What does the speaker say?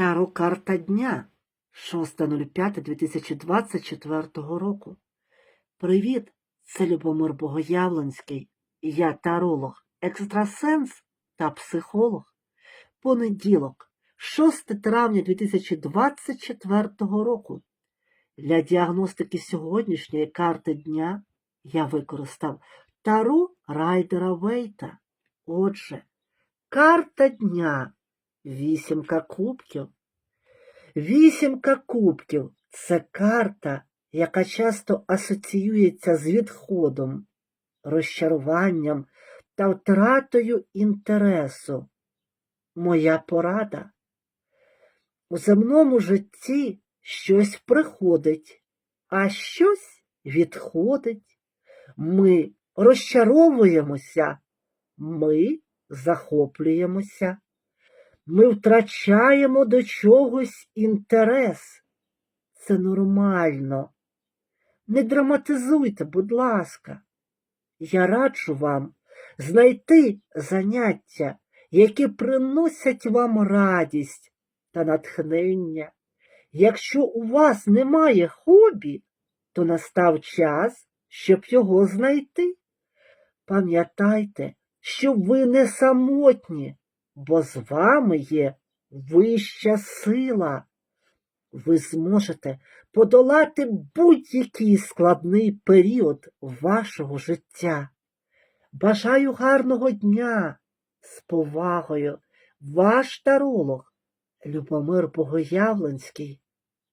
Таро карта дня 6.05.2024 року. Привіт! Це Любомир Богоявленський. Я таролог, екстрасенс та психолог. Понеділок, 6 травня 2024 року. Для діагностики сьогоднішньої карти дня я використав Таро Райдера Вейта. Отже, карта дня вісімка кубків. Вісімка кубків це карта, яка часто асоціюється з відходом, розчаруванням та втратою інтересу. Моя порада. У земному житті щось приходить, а щось відходить. Ми розчаровуємося, ми захоплюємося. Ми втрачаємо до чогось інтерес. Це нормально. Не драматизуйте, будь ласка. Я раджу вам знайти заняття, які приносять вам радість та натхнення. Якщо у вас немає хобі, то настав час, щоб його знайти. Пам'ятайте, що ви не самотні бо з вами є вища сила. Ви зможете подолати будь-який складний період вашого життя. Бажаю гарного дня з повагою, ваш таролог Любомир Богоявленський.